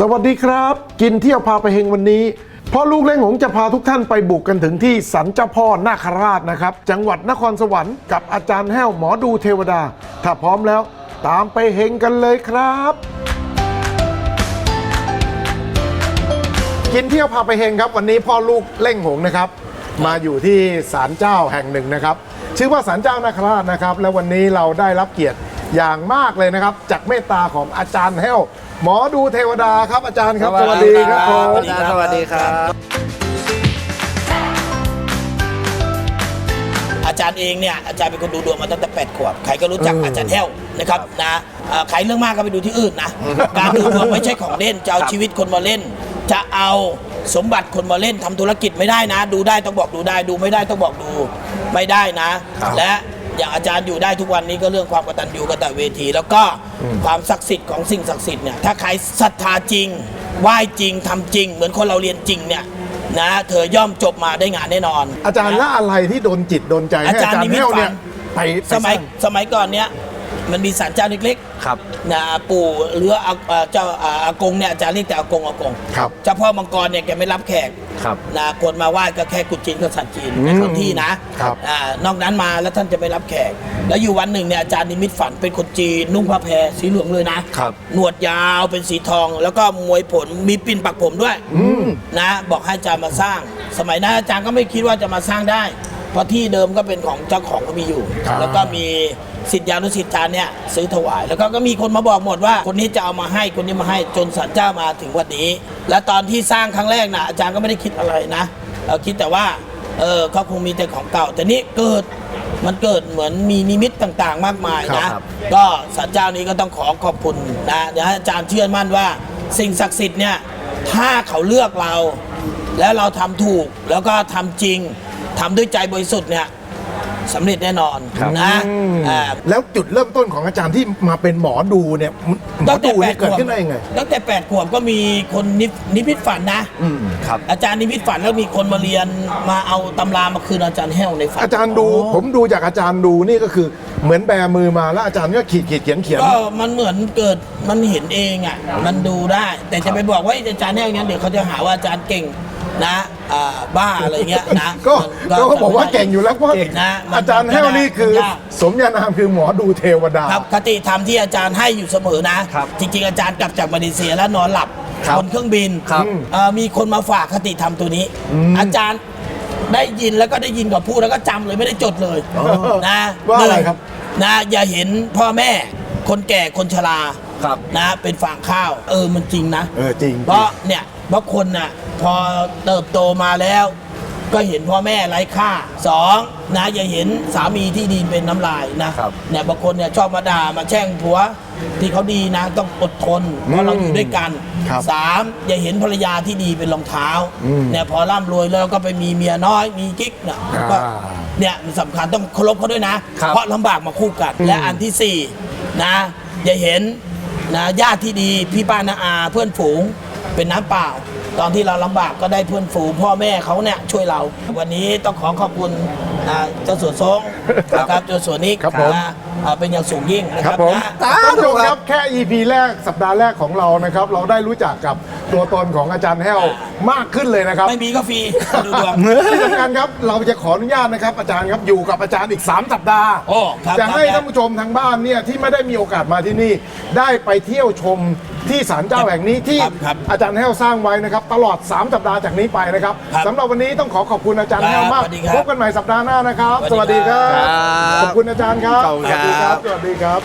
สวัสดีครับ กินเที่ยวพาไปเฮงวันนี้พ่อลูกเล่งหงจะพาทุกท่านไปบุกกันถึงที่สันเจ้าพ่อนาคราชนะครับ จังหวัดนครสวรรค์กับอาจารย์แห้วหมอดูเทวดา ถ้าพร้อมแล้ว ตามไปเฮงกันเลยครับ กินเที่ยวพาไปเฮงครับ วันนี้พ่อลูกเล่งหงนะครับ มาอยู่ที่ศาลเจ้าแห่งหนึ่งนะครับ ชื่อว่าศาลเจ้านาคราชนะครับ และวันนี้เราได้รับเกียรติ อย่างมากเลยนะครับ จากเมตตาของอาจารย์แห้ว หมอดูเทวดาครับอาจารย์ครับ สวัสดีครับผมสวัสดีครับ สวัสดีครับ อาจารย์เองเนี่ยอาจารย์เป็นคนดูดวงมาตั้งแต่8ขวบใครก็รู้จักอาจารย์แห้วนะครับนะเอ่อใครเรื่องมากก็ไปดูที่อื่นนะ การดูดวงไม่ใช่ของเล่นจะเอาชีวิตคนมาเล่น จะเอาสมบัติคนมาเล่นทำธุรกิจไม่ได้นะ ดูได้ต้องบอกดูได้ดูไม่ได้ต้องบอกดูไม่ได้นะ และ อย่างอาจารย์อยู่ได้ทุกวันนี้ก็เรื่องความกตัญญูกตเวที แล้วก็ความศักดิ์สิทธิ์ของสิ่งศักดิ์สิทธิ์เนี่ยถ้าใครศรัทธาจริงไหว้จริงทำจริง เหมือนคนเราเรียนจริงเนี่ยนะเธอย่อมจบมาได้งานแน่นอน อาจารย์นะละอะไรที่โดนจิตโดนใจให้อาจารย์แห้วเนี่ยไปไปสมัยร้างสมัยก่อนเนี้ย มันมีศาลเจ้าเล็กครับ ๆนะปู่หรืออาเอ่อเจ้าอ่าอากงเนี่ยอาจารย์เรียกแต่อากงอากงครับ เจ้าพ่อมังกรเนี่ยแกไม่รับแขก ครับ นะคนมาไหว้ก็แค่กุดจีนกับสัตว์จีนในท้องที่นะครับอ่านอกนั้นมาแล้วท่านจะไม่รับแขก แล้วอยู่วันหนึ่งเนี่ยอาจารย์นิมิตฝันเป็นคนจีนนุ่งผ้าแพรสีเหลืองเลยนะครับ หนวดยาวเป็นสีทอง แล้วก็มวยผลมีปิ่นปักผมด้วยนะบอกให้อาจารย์มาสร้าง สมัยนั้นอาจารย์ก็ไม่คิดว่าจะมาสร้างได้ เพราะที่เดิมก็เป็นของเจ้าของก็มีอยู่ ครับ แล้วก็มี สิทธิานุสิทธาเนี่ยซื้อถวาย แล้วก็ก็มีคนมาบอกหมดว่าคนนี้จะเอามาให้คนนี้มาให้จนศาลเจ้ามาถึงวันนี้ และตอนที่สร้างครั้งแรกนะอาจารย์ก็ไม่ได้คิดอะไรนะเออคิดแต่ว่าเออเขาคงมีแต่ของเก่า แต่นี่เกิดมันเกิดเหมือนมีนิมิตต่างๆ มากมายครันะบครับก็ศาลเจ้านี้ก็ต้องขอขอบคุณนะเดี๋ยวให้อาจารย์เชื่อมั่นว่า สิ่งศักดิ์สิทธิ์เนี่ยถ้าเขาเลือกเรา แล้วเราทำถูกแล้วก็ทำจริงทำด้วยใจบริสุทธิ์เนี่ย สำเร็จแน่นอนครับนะอืมอ่าแล้วจุดเริ่มต้นของอาจารย์ที่มาเป็นหมอดูเนี่ยหมอดูเนี่ยเกิดขึ้นได้ยังไง ตั้งแต่แปดขวบก็มีคนนินิพิตฝันนะครับ อาจารย์นิพิตฝันแล้วมีคนมาเรียนมาเอาตำรามาคืนอาจารย์แห้วในฝัน อาจารย์ดูผมดูจากอาจารย์ดูนี่ก็คือเหมือนแบมือมาแล้วอาจารย์ก็ขีดขีดเขียนเขียน ก็มันเหมือนเกิดมันเห็นเองอะ มันดูได้ แต่จะไปบอกว่าอาจารย์แห้วอย่างนั้นเดี๋ยวเขาจะหาว่าอาจารย์เก่ง นะอ่าบ้าอะไรเงี้ยนะก็มันก็เขาบอกว่าเก่งอยู่แล้วเพราะเก่งนะมันอาจารย์แห้วนี่คือมันยาก สมญานามคือหมอดูเทวดา ครับคติธรรมที่อาจารย์ให้อยู่เสมอนะ ครับจริง ๆ อาจารย์กลับจากมาเลเซียแล้วนอนหลับครับบนเครื่องบินครับเอ่อมีคนมาฝากคติธรรมตัวนี้ อาจารย์ได้ยินแล้วก็ได้ยินกับพูดแล้วก็จำเลยไม่ได้จดเลยนะว่าอะไรครับ นะอย่าเห็นพ่อแม่คนแก่คนชรา ครับนะเป็นฝางข้าว เออมันจริงนะเออจริง เพราะเนี่ยเพราะคนน่ะพอเติบโตมาแล้ว ก็เห็นพ่อแม่ไร้ค่าสองนะอย่าเห็นสามีที่ดีเป็นน้ำลายนะครับเนี่ยบางคนเนี่ยชอบมาด่ามาแช่งผัว ที่เขาดีนะต้องอดทนเพราะเราอยู่ด้วยกันครับสามอย่าเห็นภรรยาที่ดีเป็นรองเท้าอืม เนี่ยพอร่ำรวยแล้วก็ไปมีเมียน้อยมีกิ๊กเนี่ยอ่าก็ เนี่ยมันสำคัญต้องเคารพเขาด้วยนะ ครับเพราะลำบากมาคู่กัน และอันที่สี่นะอย่าเห็น นะญาติที่ดีพี่ป้านาอาเพื่อนฝูงเป็นน้ำเปล่า ตอนที่เราลำบากก็ได้เพื่อนฝูงพ่อแม่เขาเนี่ยช่วยเรา วันนี้ต้องขอขอบคุณนะเจ้าสัวซงนะครับเจ้าสัวนิกครับผม นะ อ่าเป็นอย่างสูงยิ่งนะคครัรับบผม นะสาท่านผู้ชธุมคครัรับบแค่ EP แรกสัปดาห์แรกของเรานะครับ เราได้รู้จักกับตัวตนของอาจารย์แห้วมากขึ้นเลยนะครับไม่มีก็ฟรีดูดวง ที่สำคัญครับเราจะขออนุญาตนะครับ อาจารย์ครับอยู่กับอาจารย์อีก 3 สัปดาห์โอ้ครับจะให้ครับ ท่านผู้ชมทางบ้านเนี่ยที่ไม่ได้มีโอกาสมาที่นี่ ได้ไปเที่ยวชมที่ศาลเจ้าแห่งนี้ที่ครับครับอาจารย์แห้วสร้างไว้นะครับ ตลอด 3 สัปดาห์จากนี้ไปนะครับครับสำหรับวันนี้ต้องขอขอบคุณอาจารย์ครับแห้วมากสวัสดีครับ พบกันใหม่สัปดาห์หน้านะครับ สวัสดีครับ ขอบคุณอาจารย์ครับ ขอบคุณครับสวัสดีครับ สวัสดีครับ